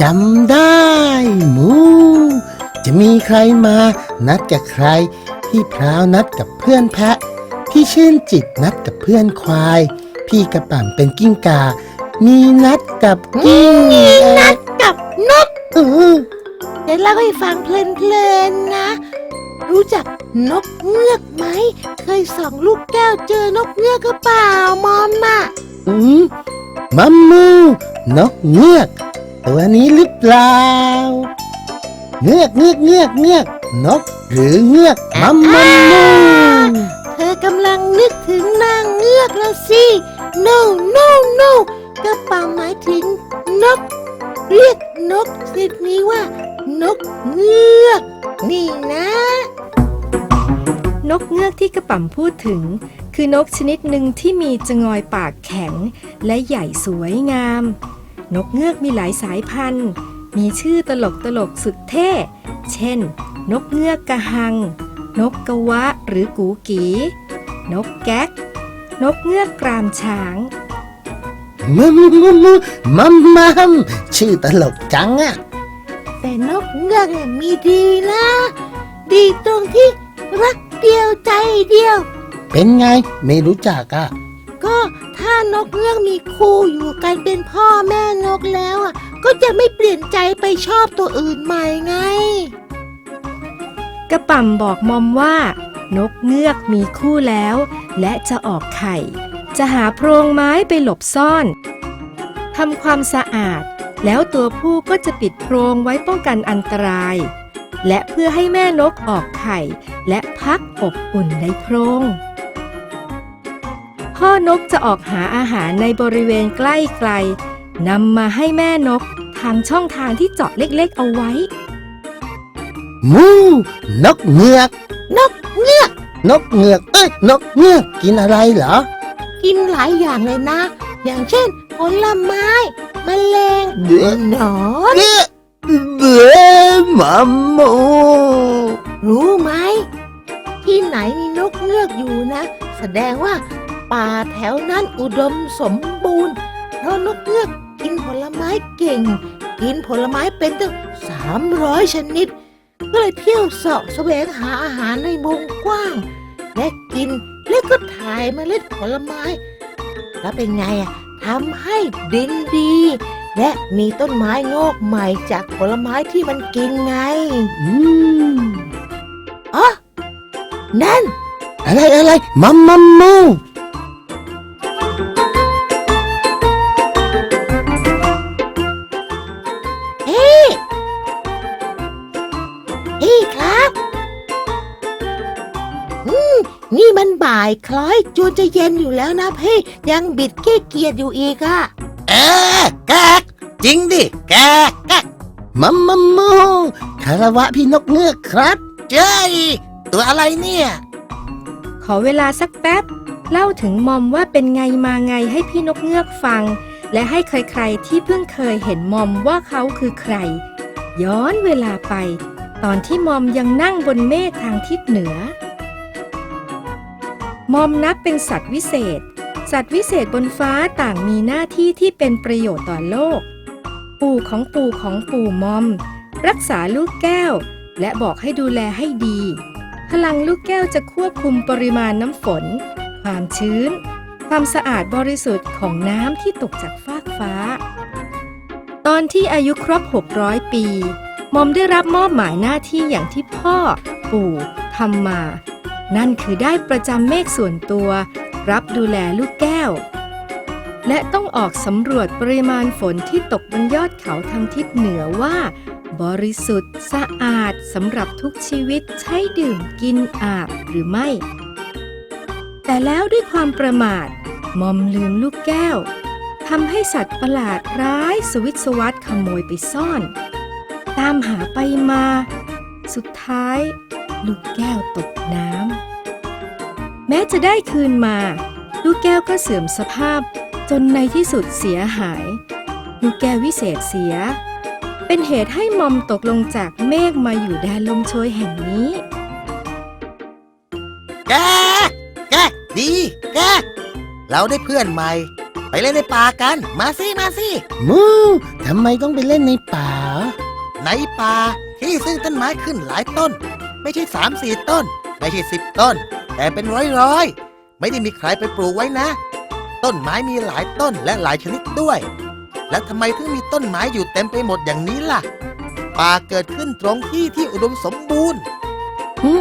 จำได้หมู จะมีใครมานัดกับใคร พี่พราวนัดกับเพื่อนแพะ พี่ชื่นจิตนัดกับเพื่อนควาย พี่กระป่ำเป็นกิ้งกา มีนัดกับกิ้งำนัดกับนกเออเดี๋ยวเล่าให้ฟังเพลินๆนะ รู้จักนกเงือกไหม เคยส่องลูกแก้วเจอนกเงือกก็เปล่ามอมอะอืมมัมมูนกเงือก ตัวนี้หรือเปล่า เงือกเงือกเงือกเงือกนกหรือเงือกมัมมัมมูเธอกำลังนึกถึงนางเงือกแล้วสิ no no no กระเป๋าหมายถึงนก เรียกนกชนิดนี้ว่า นกเงือก นี่นะ นกเงือกที่กระป๋ำพูดถึง คือนกชนิดหนึ่งที่มีจงอยปากแข็ง และใหญ่สวยงาม นกเงือกมีหลายสายพันธุ์ มีชื่อตลกตลกๆสุดเท่ เช่น นกเงือกกระหัง นกกระวะหรือกูกี นกแก๊ก นกเงือกกรามช้างมัมมัมมัมมัมมัมชื่อตลกจังอะแต่นกเงือกเนี่ยมีดีนะ ดีตรงที่รักเดียวใจเดียว เป็นไงไม่รู้จักอะ ก็ถ้านกเงือกมีคู่อยู่กันเป็นพ่อแม่นกแล้วอะ ก็จะไม่เปลี่ยนใจไปชอบตัวอื่นใหม่ไง กระป๋ำบอกมอมว่า นกเงือกมีคู่แล้ว และจะออกไข่ จะหาโพรงไม้ไปหลบซ่อนทำความสะอาด แล้วตัวผู้ก็จะปิดโพรงไว้ป้องกันอันตราย และเพื่อให้แม่นกออกไข่ และพักอบอุ่นในโพรง พ่อนกจะออกหาอาหารในบริเวณใกล้ไกลนำมาให้แม่นกทางช่องทางที่เจาะเล็กๆเอาไว้ มูนกเงือก นกเงือก นกเงือกเอ้ยนกเงือกกินอะไรเหรอ กินหลายอย่างเลยนะ อย่างเช่นผลไม้มแมลงเดือหนอนเดือเดือมัมมูรู้ไหมที่ไหนมีนกเงือกอยู่นะ แสดงว่า ป่าแถวนั้นอุดมสมบูรณ์ เพราะนกเงือกกินผลไม้เก่ง กินผลไม้เป็นตั้งสามร้อยชนิด ก็เลยเที่ยวเสาะแสวงหาอาหารในวงกว้าง และกินแล้วก็ถ่ายเมล็ดผลไม้ แล้วเป็นไงอะทำให้ดินดี และมีต้นไม้งอกใหม่จากผลไม้ที่มันกินไง อืมอ๋อนั่น อะไรอะไรมัมมัมมู นี่มันบ่ายคล้อยจวนจะเย็นอยู่แล้วนะพี่ยังบิดขี้เกียจอยู่อีกอะเออแกกจริงดิแกกแกกมัมมัมมูคารวะพี่นกเงือกครับเจ้ยตัวอะไรเนี่ย ขอเวลาสักแป๊บ เล่าถึงมอมว่าเป็นไงมาไงให้พี่นกเงือกฟัง และให้ใครๆที่เพิ่งเคยเห็นมอมว่าเขาคือใคร ย้อนเวลาไป ตอนที่มอมยังนั่งบนเมฆทางทิศเหนือ มอมนับเป็นสัตว์วิเศษ สัตว์วิเศษบนฟ้าต่างมีหน้าที่ที่เป็นประโยชน์ต่อโลก ปู่ของปู่ของปู่มอม รักษาลูกแก้ว และบอกให้ดูแลให้ดี พลังลูกแก้วจะควบคุมปริมาณน้ำฝน ความชื้น ความสะอาดบริสุทธิ์ของน้ำที่ตกจากฟากฟ้า ตอนที่อายุครบ 600 ปี มอมได้รับมอบหมายหน้าที่อย่างที่พ่อ ปู่ทำมา นั่นคือได้ประจำเมฆส่วนตัว รับดูแลลูกแก้ว และต้องออกสำรวจปริมาณฝนที่ตกบนยอดเขาทางทิศเหนือว่า บริสุทธิ์สะอาดสำหรับทุกชีวิตใช้ดื่มกินอาบหรือไม่ แต่แล้วด้วยความประมาทมอมลืมลูกแก้วทำให้สัตว์ประหลาดร้ายสวิตสวัสดขโมยไปซ่อน ตามหาไปมา สุดท้าย ลูกแก้วตกน้ำแม้จะได้คืนมา ลูกแก้วก็เสื่อมสภาพ จนในที่สุดเสียหาย ลูกแก้ววิเศษเสีย เป็นเหตุให้มอมตกลงจากเมฆมาอยู่แดนลมโชยแห่งนี้ แกกแกกดีแกกเราได้เพื่อนใหม่ ไปเล่นในป่ากัน มาสิ มาสิ มูทำไมต้องไปเล่นในป่า ในป่าที่ซึ่งต้นไม้ขึ้นหลายต้น ไม่ใช่สามสี่ต้น ไม่ใช่สิบต้น แต่เป็นร้อยร้อยๆไม่ได้มีใครไปปลูกไว้นะ ต้นไม้มีหลายต้นและหลายชนิดด้วย แล้วทำไมถึงมีต้นไม้อยู่เต็มไปหมดอย่างนี้ล่ะ ป่าเกิดขึ้นตรงที่ที่อุดมสมบูรณ์หึ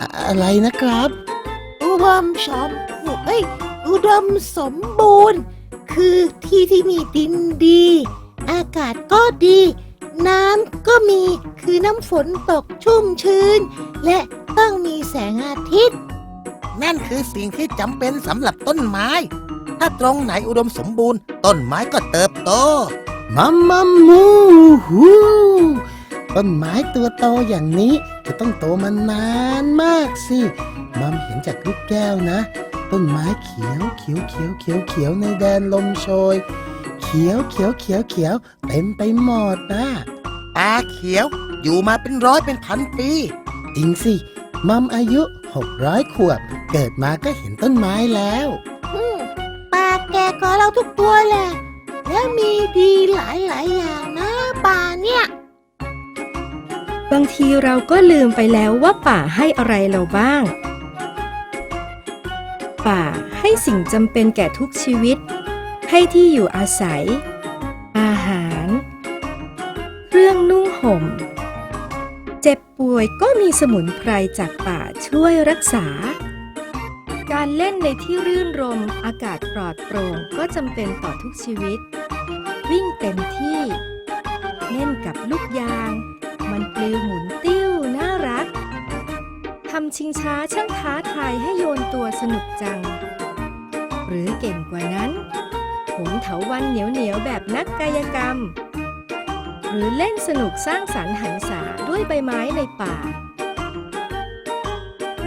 อะอะไรนะครับอุดมสมบูรณ์เอ้ยอุดมสมบูรณ์ คือที่ที่มีดินดี อากาศก็ดี น้ำก็มีคือน้ำฝนตกชุ่มชื้น และต้องมีแสงอาทิตย์ นั่นคือสิ่งที่จำเป็นสำหรับต้นไม้ ถ้าตรงไหนอุดมสมบูรณ์ ต้นไม้ก็เติบโต มัมมัมมูฮูต้นไม้ตัวโตอย่างนี้จะต้องโตมานานมากสิ มัมเห็นจากลูกแก้วนะ ต้นไม้เขียวเขียวเขียวเขียวเขียวในแดนลมโชยเขียวเขียวเขียวเขียวเต็มไปหมดนะป่าเขียวอยู่มาเป็นร้อยเป็นพันปีจริงสิมัมอายุ600ขวบ เกิดมาก็เห็นต้นไม้แล้วอืมป่าแก่กว่าเราทุกตัวแหละและมีดีหลายหลายๆอย่างนะป่าเนี่ย บางทีเราก็ลืมไปแล้วว่าป่าให้อะไรเราบ้าง ป่าให้สิ่งจำเป็นแก่ทุกชีวิต ให้ที่อยู่อาศัย อาหารเครื่องนุ่งห่ม เจ็บป่วยก็มีสมุนไพรจากป่าช่วยรักษา การเล่นในที่รื่นรมอากาศปลอดโปร่งก็จำเป็นต่อทุกชีวิต วิ่งเต็มที่ เล่นกับลูกยาง มันปลิวหมุนติ้วน่ารักทำชิงช้าช่างท้าทายให้โยนตัวสนุกจังหรือเก่งกว่านั้น หนเถาวันเหนียวเหนียวๆแบบนักกายกรรม หรือเล่นสนุกสร้างสรรค์หันษาด้วยใบไม้ในป่า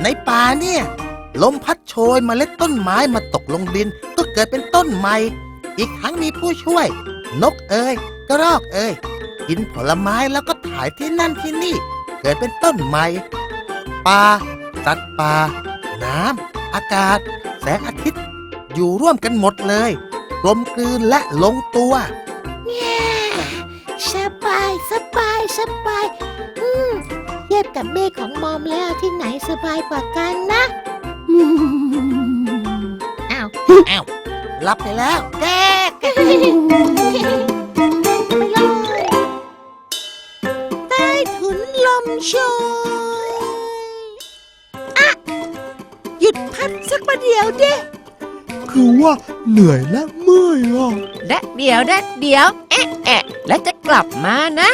ในป่าเนี่ย ลมพัดโชยเมล็ดต้นไม้มาตกลงดิน ก็เกิดเป็นต้นใหม่ อีกทั้งมีผู้ช่วย นกเอ่ยกระรอกเอ่ยกินผลไม้แล้วก็ถ่ายที่นั่นที่นี่ เกิดเป็นต้นใหม่ป่าสัตว์ป่า น้ำอากาศ แสงอาทิตย์ อยู่ร่วมกันหมดเลย กลมกลืนและลงตัวเนี่ยสบายสบายสบาย อืมเทียบกับเมฆของมอมแล้วที่ไหนสบายกว่ากันนะอืมอ้าวอ้าวหลับไปแล้วแกแกไปเลยใต้ถุนลมโชยอะหยุดพักสักประเดี๋ยวเด้ คือว่าเหนื่อยและเมื่อยอะ แดดเดียวแดดเดียว แอะแอะแล้วจะกลับมานะ